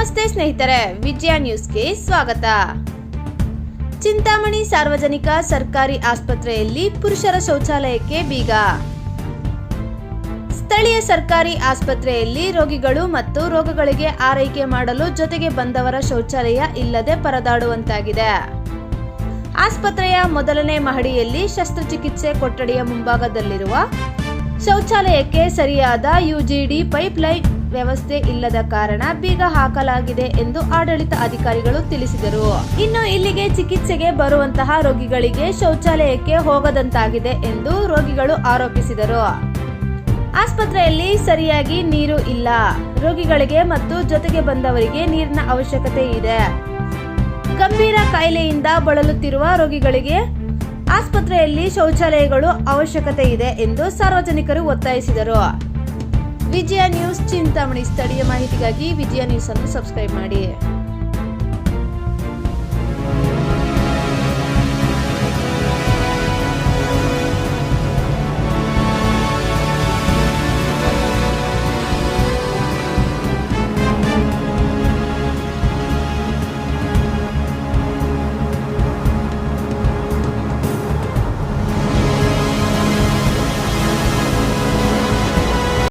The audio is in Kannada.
ನಮಸ್ತೆ ಸ್ನೇಹಿತರೆ, ವಿಜಯ ನ್ಯೂಸ್ಗೆ ಸ್ವಾಗತ. ಚಿಂತಾಮಣಿ ಸಾರ್ವಜನಿಕ ಸರ್ಕಾರಿ ಆಸ್ಪತ್ರೆಯಲ್ಲಿ ಪುರುಷರ ಶೌಚಾಲಯಕ್ಕೆ ಬೀಗ. ಸ್ಥಳೀಯ ಸರ್ಕಾರಿ ಆಸ್ಪತ್ರೆಯಲ್ಲಿ ರೋಗಿಗಳು ಮತ್ತು ರೋಗಗಳಿಗೆ ಆರೈಕೆ ಮಾಡಲು ಜೊತೆಗೆ ಬಂದವರ ಶೌಚಾಲಯ ಇಲ್ಲದೆ ಪರದಾಡುವಂತಾಗಿದೆ. ಆಸ್ಪತ್ರೆಯ ಮೊದಲನೇ ಮಹಡಿಯಲ್ಲಿ ಶಸ್ತ್ರಚಿಕಿತ್ಸೆ ಕೊಠಡಿಯ ಮುಂಭಾಗದಲ್ಲಿರುವ ಶೌಚಾಲಯಕ್ಕೆ ಸರಿಯಾದ ಯುಜಿಡಿ ಪೈಪ್ಲೈನ್ ವ್ಯವಸ್ಥೆ ಇಲ್ಲದ ಕಾರಣ ಬೀಗ ಹಾಕಲಾಗಿದೆ ಎಂದು ಆಡಳಿತ ಅಧಿಕಾರಿಗಳು ತಿಳಿಸಿದರು. ಇನ್ನು ಇಲ್ಲಿಗೆ ಚಿಕಿತ್ಸೆಗೆ ಬರುವಂತಹ ರೋಗಿಗಳಿಗೆ ಶೌಚಾಲಯಕ್ಕೆ ಹೋಗದಂತಾಗಿದೆ ಎಂದು ರೋಗಿಗಳು ಆರೋಪಿಸಿದರು. ಆಸ್ಪತ್ರೆಯಲ್ಲಿ ಸರಿಯಾಗಿ ನೀರು ಇಲ್ಲ. ರೋಗಿಗಳಿಗೆ ಮತ್ತು ಜೊತೆಗೆ ಬಂದವರಿಗೆ ನೀರಿನ ಅವಶ್ಯಕತೆ ಇದೆ. ಗಂಭೀರ ಕಾಯಿಲೆಯಿಂದ ಬಳಲುತ್ತಿರುವ ರೋಗಿಗಳಿಗೆ ಆಸ್ಪತ್ರೆಯಲ್ಲಿ ಶೌಚಾಲಯಗಳು ಅವಶ್ಯಕತೆ ಇದೆ ಎಂದು ಸಾರ್ವಜನಿಕರು ಒತ್ತಾಯಿಸಿದರು. ವಿಜಯ ನ್ಯೂಸ್ ಚಿಂತಾಮಣಿ ಸ್ಥಳೀಯ ಮಾಹಿತಿಗಾಗಿ ವಿಜಯ ನ್ಯೂಸ್ ಅನ್ನು ಸಬ್ಸ್ಕ್ರೈಬ್ ಮಾಡಿ.